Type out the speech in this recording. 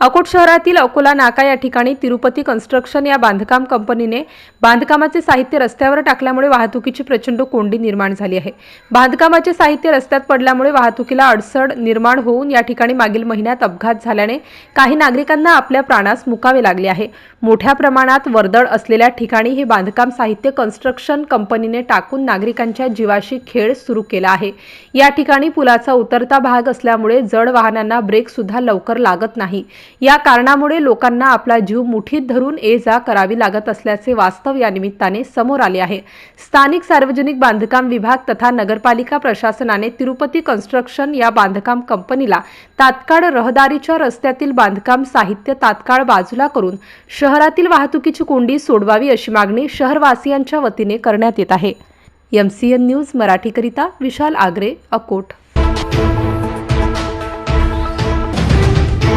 अकोट शहरातील अकोला नाका या ठिकाणी तिरुपती कन्स्ट्रक्शन या बांधकाम कंपनीने बांधकामाचे साहित्य रस्त्यावर टाकल्यामुळे वाहतुकीची प्रचंड कोंडी निर्माण झाली आहे. बांधकामाचे साहित्य रस्त्यात पडल्यामुळे वाहतुकीला अडसड निर्माण होऊन या ठिकाणी मागील महिन्यात अपघात झाल्याने काही नागरिकांना आपल्या प्राणास मुकावे लागले आहे. मोठ्या प्रमाणात वर्दळ असलेल्या ठिकाणी हे बांधकाम साहित्य कन्स्ट्रक्शन कंपनीने टाकून नागरिकांच्या जीवाशी खेळ सुरू केला आहे. या ठिकाणी पुलाचा उतरता भाग असल्यामुळे जड वाहनांना ब्रेक सुद्धा लवकर लागत नाही. या कारणामुळे लोकांना आपला जीव मुठीत धरून ये जा करावी लागत असल्याचे वास्तव या निमित्ताने समोर आले आहे. स्थानिक सार्वजनिक बांधकाम विभाग तथा नगरपालिका प्रशासनाने तिरुपती कन्स्ट्रक्शन या बांधकाम कंपनीला तात्काळ रहदारीच्या रस्त्यातील बांधकाम साहित्य तात्काळ बाजूला करून शहरातील वाहतुकीची कोंडी सोडवावी अशी मागणी शहरवासियांच्या वतीने करण्यात येत आहे. एम सी एन न्यूज मराठीकरिता विशाल आगरे अकोट.